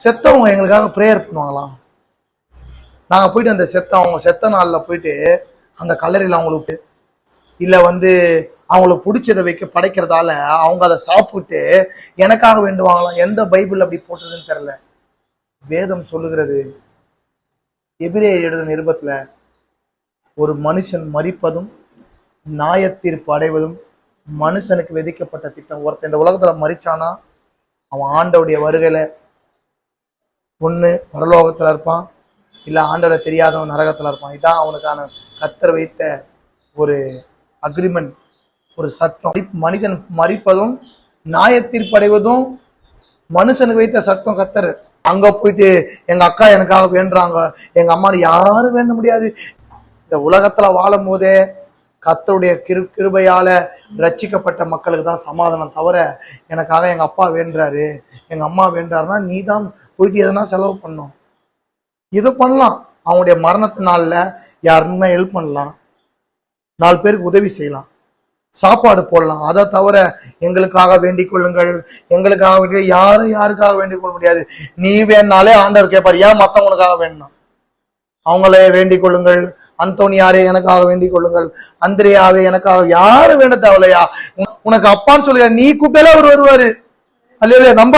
செத்தவங்க எங்களுக்காக ப்ரேயர் பண்ணுவாங்களாம். நாங்கள் போயிட்டு அந்த செத்த அவங்க செத்த நாளில் போயிட்டு அந்த கல்லறையில் அவங்களுக்கு இல்லை வந்து அவங்களுக்கு பிடிச்சதை வைக்க படைக்கிறதால அவங்க அதை சாப்பிட்டு எனக்காக வேண்டுவாங்களாம். எந்த பைபிள் அப்படி போட்டதுன்னு தெரியல. வேதம் சொல்லுகிறது எபிரே எழுதும் நிருபத்தில் ஒரு மனுஷன் மறிப்பதும் நியாயத்தீர்ப்பு அடைவதும் மனுஷனுக்கு விதிக்கப்பட்ட திட்டம். ஒருத்தன் இந்த உலகத்தில் மறிச்சானா அவன் ஆண்டவுடைய வருகையில் ஒன்று பரலோகத்தில் இருப்பான். இல்லை ஆண்டவரை தெரியாதவன் நரகத்தில் இருப்பான். இதான் அவனுக்கான கத்தர் வைத்த ஒரு அக்ரிமெண்ட் ஒரு சட்டம். மனிதன் மறிப்பதும் நியாயத்தீர்ப்படைவதும் மனுஷனுக்கு வைத்த சட்டம் கத்தர். அங்க போயிட்டு எங்க அக்கா எனக்காக வேண்டுறாங்க. எங்க அம்மா யாரும் வேண்ட முடியாது. இந்த உலகத்துல வாழும் போதே கத்தருடைய கிரு கிருபையால் ரட்சிக்கப்பட்ட மக்களுக்கு தான் சமாதானம் தவிர எனக்காக எங்கள் அப்பா வேண்டுறாரு. எங்கள் அம்மா வேண்டாருன்னா நீ தான் போயிட்டு எதனா செலவு பண்ணும். இது பண்ணலாம். அவங்களுடைய மரணத்து நாளில் யாருன்னா ஹெல்ப் பண்ணலாம். நாலு பேருக்கு உதவி செய்யலாம். சாப்பாடு போடலாம். அதை தவிர எங்களுக்காக வேண்டிக் கொள்ளுங்கள். எங்களுக்காக வேண்டிய யாரும் யாருக்காக வேண்டிக் கொள்ள முடியாது. நீ வேணாலே ஆண்டவர் கேட்பார் ஏன் மற்றவங்களுக்காக வேணும் அவங்களே வேண்டிக் கொள்ளுங்கள். அந்தோனியாரே எனக்காக வேண்டிக் கொள்ளுங்கள். அந்திரியாவே எனக்காக யாரும் வேண்ட தேவையில்லையா? உனக்கு அப்பான்னு சொல்லுங்க நீ கூப்பிட்டாலே அவர் வருவாரு. அல்லையா நம்ப